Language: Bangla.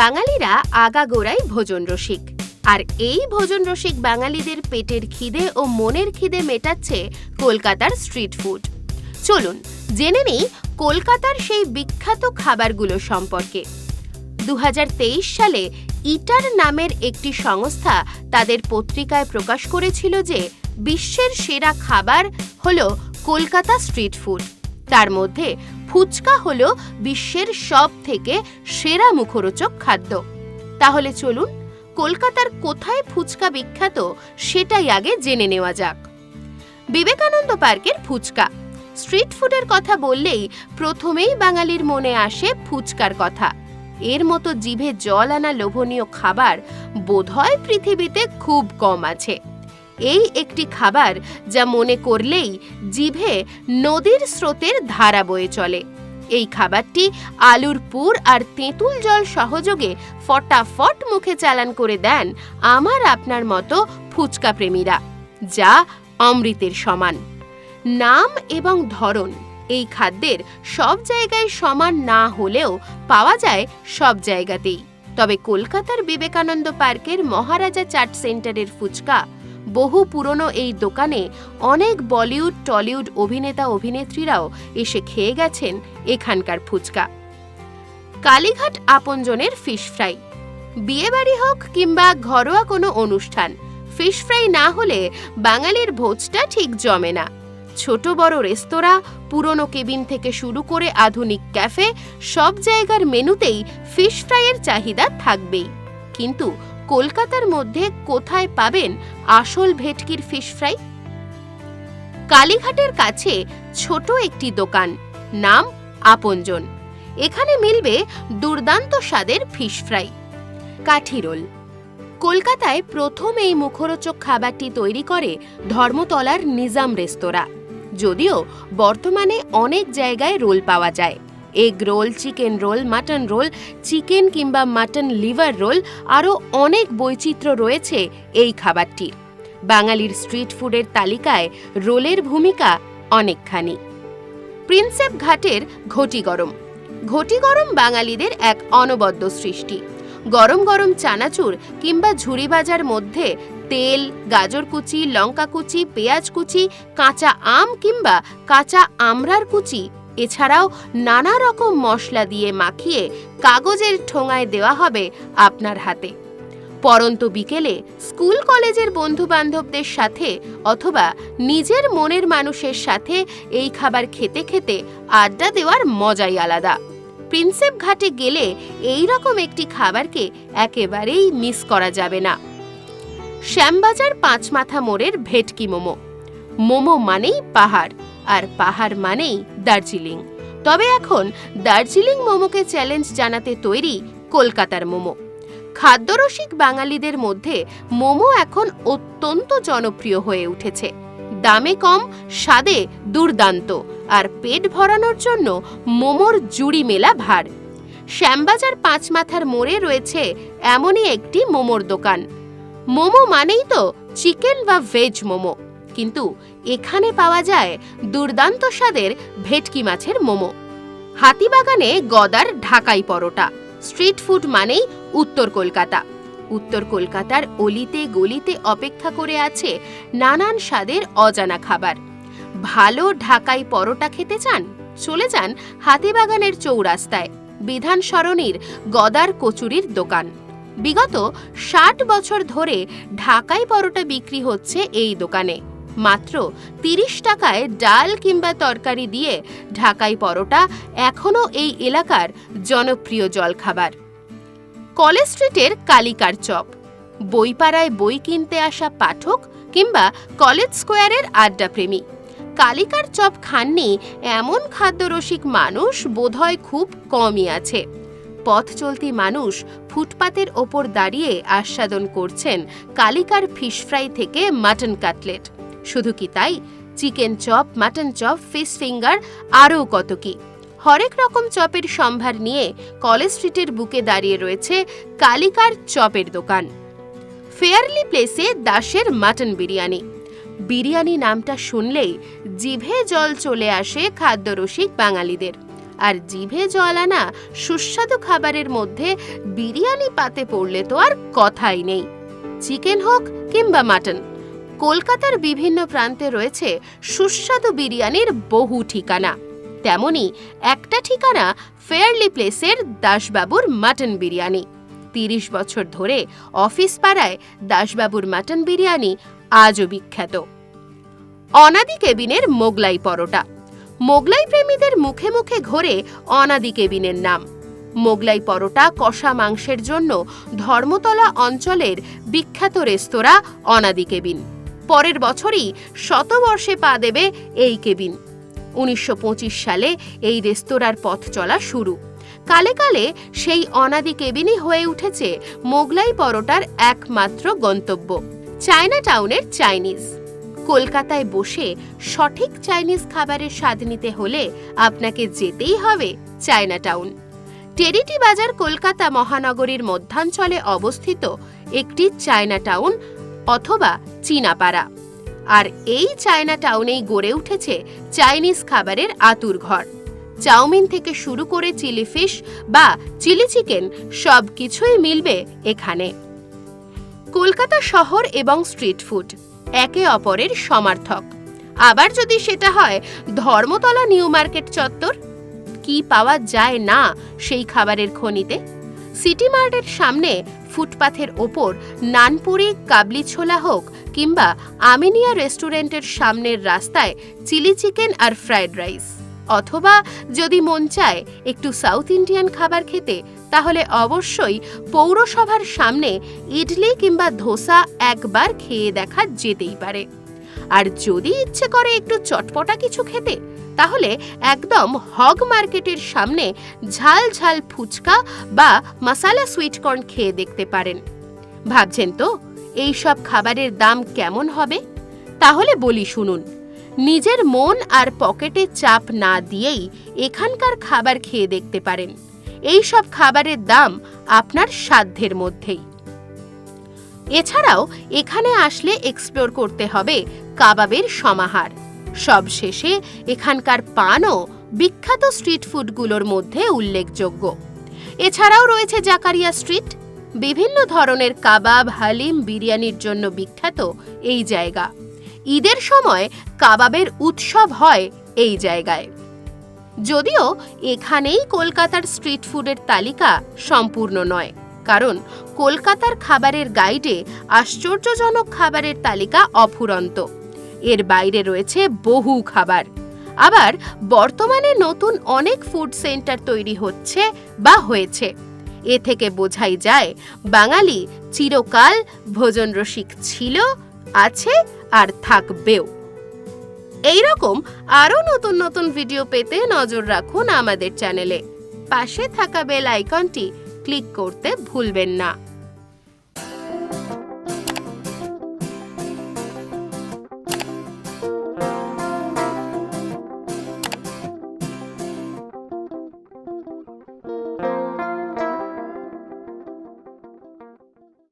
বাঙালিরা আগাগোড়াই ভোজন রসিক। আর এই ভোজন রসিক বাঙালিদের পেটের খিদে ও মনের খিদে মেটাচ্ছে কলকাতার স্ট্রিট ফুড। চলুন, জেনে নেই কলকাতার সেই বিখ্যাত খাবারগুলো সম্পর্কে। দু হাজার তেইশ সালে ইটার নামের একটি সংস্থা তাদের পত্রিকায় প্রকাশ করেছিল যে বিশ্বের সেরা খাবার হলো কলকাতা স্ট্রিট ফুড। তার মধ্যে ফুচকা হল বিশ্বের সব থেকে সেরা মুখরোচক খাদ্য। তাহলে চলুন কলকাতার কোথায় ফুচকা বিখ্যাত সেটাই আগে জেনে নেওয়া যাক। বিবেকানন্দ পার্কের ফুচকা। স্ট্রিট ফুডের কথা বললেই প্রথমেই বাঙালির মনে আসে ফুচকার কথা। এর মতো জিভে জল আনা লোভনীয় খাবার বোধহয় পৃথিবীতে খুব কম আছে। এই একটি খাবার যা মনে করলেই জিভে নদীর স্রোতের ধারা বয়ে চলে। এই খাবারটি আলুর পুর আর তেঁতুল জল সহযোগে ফটাফট মুখে চালান করে দেন আমার আপনার মতো ফুচকা প্রেমীরা, যা অমৃতের সমান। নাম এবং ধরন এই খাদ্যের সব জায়গায় সমান না হলেও পাওয়া যায় সব জায়গাতেই। তবে কলকাতার বিবেকানন্দ পার্কের মহারাজা চাট সেন্টারের ফুচকা বহু পুরনো এই দোকানে অনেক বলিউড, টলিউড অভিনেতা, অভিনেত্রীরাও এসে খেয়ে গেছেন এখানকার ফুচকা। কালীঘাট আপনজনের ফিশ ফ্রাই। বিয়েবাড়ি হোক কিংবা ঘরোয়া কোনো অনুষ্ঠান, ফিশ ফ্রাই না হলে বাঙালির ভোজটা ঠিক জমে না। ছোট বড় রেস্তোরাঁ, পুরনো কেবিন থেকে শুরু করে আধুনিক ক্যাফে, সব জায়গার মেনুতেই ফিশ ফ্রাইয়ের চাহিদা থাকবেই। কিন্তু কলকাতার মধ্যে কোথায় পাবেন আসল ভেটকির ফিশ ফ্রাই কালীঘাটের কাছে ছোট একটি দোকান, নাম আপনজন। এখানে মিলবে দুর্দান্ত স্বাদের ফিশ ফ্রাই কাঠি রোল কলকাতায় প্রথম এই মুখরোচক খাবারটি তৈরি করে ধর্মতলার নিজাম রেস্তোরাঁ। যদিও বর্তমানে অনেক জায়গায় রোল পাওয়া যায়। Egg roll, chicken roll, mutton roll, chicken কিংবা মাটন লিভার রোল, আরও অনেক বৈচিত্র্য রয়েছে এই খাবারটির। বাঙালির স্ট্রিট ফুডের তালিকায় রোলের ভূমিকা অনেকখানি। প্রিন্সেপ ঘাটের ঘটি গরম। ঘটি গরম বাঙালিদের এক অনবদ্য সৃষ্টি। গরম গরম চানাচুর কিংবা ঝুড়ি ভাজার মধ্যে তেল, গাজর কুচি, লঙ্কা কুচি, পেঁয়াজ কুচি, কাঁচা আম কিংবা কাঁচা আমড়ার কুচি এছাড়াও নানা রকম মশলা দিয়ে মাখিয়ে কাগজের ঠোঙায় দেওয়া হবে আপনার হাতে। পরন্ত বিকেলে স্কুল কলেজের বন্ধু বান্ধবদের সাথে অথবা নিজের মনের মানুষের সাথে এই খাবার খেতে খেতে আড্ডা দেওয়ার মজাই আলাদা। প্রিন্সেপ ঘাটে গেলে এই রকম একটি খাবারকে একেবারেই মিস করা যাবে না। শ্যামবাজার পাঁচমাথা মোড়ের ভেটকি মোমো। মোমো মানেই পাহাড়। আর পাহাড় মানেই দার্জিলিং। তবে এখন দার্জিলিং মোমোকে চ্যালেঞ্জ জানাতে তৈরি কলকাতার মোমো। খাদ্যরসিক বাঙালিদের মধ্যে মোমো এখন অত্যন্ত জনপ্রিয় হয়ে উঠেছে। দামে কম, স্বাদে দুর্দান্ত আর পেট ভরানোর জন্য মোমোর জুড়ি মেলা ভার। শ্যামবাজার পাঁচ মাথার মোড়ে রয়েছে এমনই একটি মোমোর দোকান। মোমো মানেই তো চিকেন বা ভেজ মোমো। কিন্তু এখানে পাওয়া যায় দুর্দান্ত স্বাদের ভেটকি মাছের মোমো। হাতিবাগানে গদার ঢাকাই পরোটা, স্ট্রিট ফুড মানেই উত্তর কলকাতা। উত্তর কলকাতার অলিতে গলিতে অপেক্ষা করে আছে নানান স্বাদের অজানা খাবার। ভালো ঢাকাই পরোটা খেতে চান, চলে যান হাতিবাগানের চৌরাস্তায়, বিধান সরণির গদার কচুরির দোকান। বিগত ষাট বছর ধরে ঢাকাই পরোটা বিক্রি হচ্ছে এই দোকানে। মাত্র তিরিশ টাকায় ডাল কিংবা তরকারি দিয়ে ঢাকাই পরোটা এখনও এই এলাকার জনপ্রিয় জলখাবার। কলেজ স্ট্রিটের কালিকার চপ, বইপাড়ায় বই কিনতে আসা পাঠক কিংবা কলেজ স্কোয়ারের আড্ডাপ্রেমী। কালিকার চপ খাননি এমন খাদ্যরসিক মানুষ বোধহয় খুব কমই আছে। পথ চলতি মানুষ ফুটপাতের ওপর দাঁড়িয়ে আস্বাদন করছেন কালিকার ফিশ ফ্রাই থেকে মাটন কাটলেট। শুধু কি তাই? Chicken chop, mutton chop, fish finger, আরও কত কি? হরেক রকম চপের সম্ভার নিয়ে কলেজ স্ট্রিটের বুকে দাঁড়িয়ে রয়েছে কালিকার চপের দোকান। ফেয়ারলি প্লেসে দাসের মাটন বিরিয়ানি। বিরিয়ানি নামটা শুনলেই জিভে জল চলে আসে খাদ্যরসিক বাঙালিদের। আর জিভে জল আনা সুস্বাদু খাবারের মধ্যে বিরিয়ানি পাতে পড়লে তো আর কথাই নেই। চিকেন হোক কিংবা মাটন। কলকাতার বিভিন্ন প্রান্তে রয়েছে সুস্বাদু বিরিয়ানির বহু ঠিকানা। তেমনি একটা ঠিকানা ফেয়ারলি প্লেসের দাসবাবুর মাটন বিরিয়ানি। তিরিশ বছর ধরে অফিস পাড়ায় দাসবাবুর মাটন বিরিয়ানি আজও বিখ্যাত। অনাদি কেবিনের মোগলাই পরোটা। মোগলাই প্রেমীদের মুখে মুখে ঘোরে অনাদি কেবিনের নাম। মোগলাই পরোটা কষা মাংসের জন্য ধর্মতলা অঞ্চলের বিখ্যাত রেস্তোরাঁ অনাদি কেবিন। পরের বছরই শতবর্ষে পা দেবে এই কেবিন। উনিশশো পঁচিশ সালে এই রেস্তোরাঁর পথ চলা শুরু। কালে কালে সেই অনাদি কেবিনই হয়ে উঠেছে মোগলাই পরোটার একমাত্র গন্তব্য চায়না টাউনের চাইনিজ। কলকাতায় বসে সঠিক চাইনিজ খাবারের স্বাদ নিতে হলে আপনাকে যেতেই হবে চায়না টাউন টেরিটি বাজার কলকাতা মহানগরীর মধ্যাঞ্চলে অবস্থিত একটি চায়না টাউন অথবা চীনাপাড়া। আর এই চায়না টাউনেই গড়ে উঠেছে চাইনিজ খাবারের আতুর ঘর। চাউমিন থেকে শুরু করে চিলি ফিশ বা চিলি চিকেন সব কিছুই মিলবে এখানে। কলকাতা শহর এবং স্ট্রিট ফুড একে অপরের সমার্থক। আবার যদি সেটা হয়, ধর্মতলা নিউ মার্কেট চত্বর? কি পাওয়া যায় না সেই খাবারের খনিতে? সিটি মার্টের সামনে ফুটপাথের ওপর নানপুরি কাবলি ছোলা হোক কিংবা আমিনিয়া রেস্টুরেন্টের সামনের রাস্তায় চিলি চিকেন আর ফ্রায়েড রাইস। অথবা যদি মন চায় একটু সাউথ ইন্ডিয়ান খাবার খেতে, তাহলে অবশ্যই পৌরসভার সামনে ইডলি কিংবা ধোসা একবার খেয়ে দেখা যেতেই পারে। আর যদি ইচ্ছে করে একটু চটপটা কিছু খেতে, তাহলে একদম হগ মার্কেটের সামনে ঝাল ঝাল ফুচকা বা মশালা সুইটকর্ন খেয়ে দেখতে পারেন। ভাবছেন তো? এই সব খাবারের দাম কেমন হবে? তাহলে বলি শুনুন, নিজের মন আর পকেটে চাপ না দিয়েই এখানকার খাবার খেয়ে দেখতে পারেন। এই সব খাবারের দাম আপনার সাধ্যের মধ্যেই। এছাড়াও এখানে আসলে এক্সপ্লোর করতে হবে কাবাবের সমাহার। সবশেষে এখানকার পানও বিখ্যাত স্ট্রিট ফুডগুলোর মধ্যে উল্লেখযোগ্য। এছাড়াও রয়েছে জাকারিয়া স্ট্রিট বিভিন্ন ধরনের কাবাব, হালিম বিরিয়ানির জন্য বিখ্যাত এই জায়গা। ঈদের সময় কাবাবের উৎসব হয় এই জায়গায়। যদিও এখানেই কলকাতার স্ট্রিট ফুডের তালিকা সম্পূর্ণ নয়, কারণ কলকাতার খাবারের গাইডে আশ্চর্যজনক খাবারের তালিকা অফুরন্ত। এর বাইরে রয়েছে বহু খাবার। আবার বর্তমানে নতুন অনেক ফুড সেন্টার তৈরি হচ্ছে বা হয়েছে। এ থেকে বোঝাই যায়, বাঙালি চিরকাল ভোজন রসিক ছিল, আছে আর থাকবেও। এইরকম আরও নতুন নতুন ভিডিও পেতে নজর রাখুন আমাদের চ্যানেলে। পাশে থাকা বেল আইকনটি ক্লিক করতে ভুলবেন না।